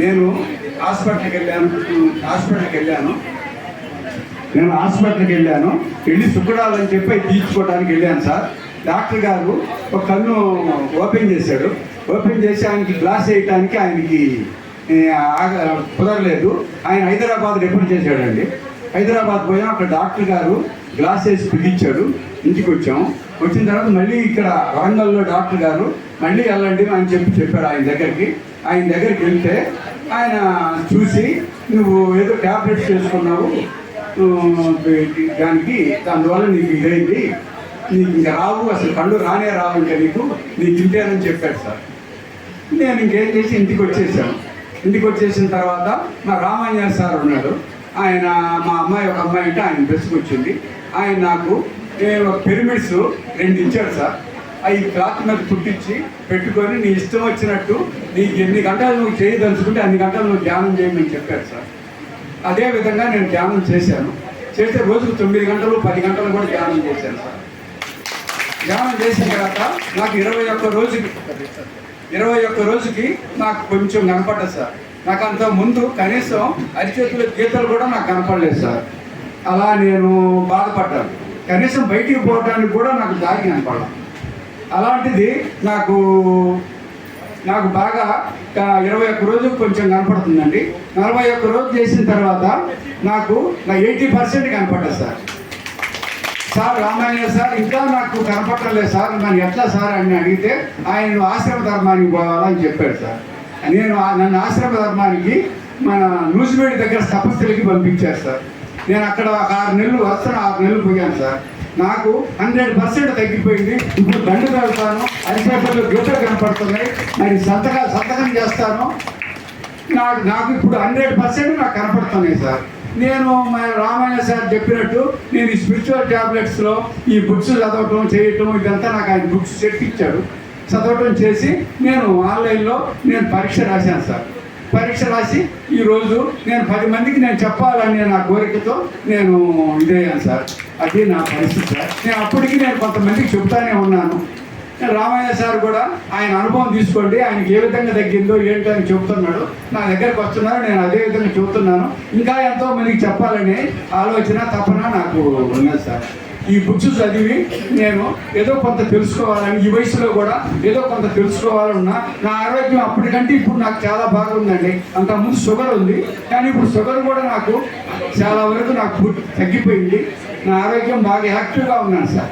నేను హాస్పిటల్కి వెళ్ళాను హాస్పిటల్కి వెళ్ళాను. నేను హాస్పిటల్కి వెళ్ళాను. వెళ్ళి శుక్రవారం చెప్పి తీర్చుకోవడానికి వెళ్ళాను సార్. డాక్టర్ గారు ఒక కన్ను ఓపెన్ చేశాడు. ఓపెన్ చేసి ఆయనకి గ్లాస్ వేయటానికి ఆయనకి ఆగ- కుదరలేదు. ఆయన హైదరాబాద్ రిఫర్ చేశాడండి? హైదరాబాద్ పోయాం. అక్కడ డాక్టర్ గారు గ్లాస్ వేసి పిలిచాడు. ఇంటికి వచ్చాం వచ్చిన తర్వాత మళ్ళీ ఇక్కడ వరంగల్లో డాక్టర్ గారు మళ్ళీ వెళ్ళండి అని చెప్పి చెప్పాడు ఆయన దగ్గరికి. ఆయన దగ్గరికి వెళ్తే ఆయన చూసి నువ్వు ఏదో ట్యాబ్లెట్స్ చేసుకున్నావు దానికి దానివల్ల నీకు ఇదైంది. నీకు ఇంకా రావు అసలు కళ్ళు రానే రావు ఇంకా నీకు. నీకు తింటానని చెప్పాడు సార్. నేను ఇంకేం చేసి ఇంటికి వచ్చేసాను. ఇంటికి వచ్చేసిన తర్వాత మా రామాంజన సార్ ఉన్నాడు. ఆయన మా అమ్మాయి ఒక అమ్మాయి అంటే ఆయన డ్రెస్కి వచ్చింది. ఆయన నాకు పిరమిడ్స్ రెండు ఇచ్చాడు సార్. అవి క్లాత్ మీద పుట్టించి పెట్టుకొని నీ ఇష్టం వచ్చినట్టు నీకు ఎన్ని గంటలు నువ్వు చేయదలుచుకుంటే అన్ని గంటలు నువ్వు ధ్యానం చేయమని చెప్పారు సార్. అదే విధంగా నేను ధ్యానం చేశాను. చేస్తే రోజుకు తొమ్మిది గంటలు పది గంటలు కూడా ధ్యానం చేశాను సార్. ధ్యానం చేసిన తర్వాత నాకు ఇరవై ఒక్క రోజుకి ఇరవై ఒక్క రోజుకి నాకు కొంచెం కనపడ్డది సార్. నాకు అంత ముందు కనీసం అరిచేతుల గీతలు కూడా నాకు కనపడలేదు సార్. అలా నేను బాధపడ్డాను. కనీసం బయటికి పోవడానికి కూడా నాకు దారి కనపడలేదు. అలాంటిది నాకు నాకు బాగా ఇరవై ఒక్క రోజు కొంచెం కనపడుతుందండి. నలభై ఒక్క రోజు చేసిన తర్వాత నాకు నా ఎయిటీ పర్సెంట్ కనపడ్డా సార్. Sir Ramayana sir. ఇంకా నాకు కనపడలేదు సార్. నన్ను ఎట్లా సార్ అని అడిగితే ఆయన ఆశ్రమ ధర్మానికి పోవాలని చెప్పాడు సార్. నేను ఆ- నన్ను ఆశ్రమ ధర్మానికి మన నూజివేడి దగ్గర తపస్సులకి పంపించారు సార్. నేను అక్కడ ఒక ఆరు నెలలు వస్తాను ఆరు నెలలు పోయాను సార్. నాకు హండ్రెడ్ పర్సెంట్ తగ్గిపోయింది. ఇప్పుడు దండు వెళ్తాను అరిచేపల్లో గీతలు కనపడుతున్నాయి. మరి సంతకా సంతకం చేస్తాను. నాకు నాకు ఇప్పుడు హండ్రెడ్ పర్సెంట్ నాకు కనపడుతున్నాయి సార్. నేను మా రామాయణ సార్ చెప్పినట్టు నేను ఈ స్పిరిచువల్ ట్యాబ్లెట్స్లో ఈ బుక్స్ చదవటం చేయటం ఇదంతా నాకు ఆయన బుక్స్ చెప్పించాడు చదవటం చేసి నేను ఆన్లైన్లో నేను పరీక్ష రాశాను సార్. పరీక్ష రాసి ఈరోజు నేను పది మందికి నేను చెప్పాలని నా కోరికతో నేను ఇదయ్యాను సార్. అది నా పరిస్థితి సార్. నేను అప్పటికి నేను కొంతమందికి చెప్తానే ఉన్నాను. రామయ్య సార్ కూడా ఆయన అనుభవం తీసుకోండి ఆయనకి ఏ విధంగా తగ్గిందో ఏంటో అని చెప్తున్నాడు నా దగ్గరకు వస్తున్నారు నేను అదే విధంగా చెబుతున్నాను. ఇంకా ఎంతో మందికి చెప్పాలనే ఆలోచన తపన నాకు ఉన్నది సార్. ఈ బుక్స్ చదివి నేను ఏదో కొంత తెలుసుకోవాలని ఈ వయసులో కూడా ఏదో కొంత తెలుసుకోవాలన్నా నా ఆరోగ్యం అప్పటికంటే ఇప్పుడు నాకు చాలా బాగుందండి. అంతకుముందు షుగర్ ఉంది కానీ ఇప్పుడు షుగర్ కూడా నాకు చాలా వరకు నాకు తగ్గిపోయింది. నా ఆరోగ్యం బాగా యాక్టివ్గా ఉన్నాను సార్.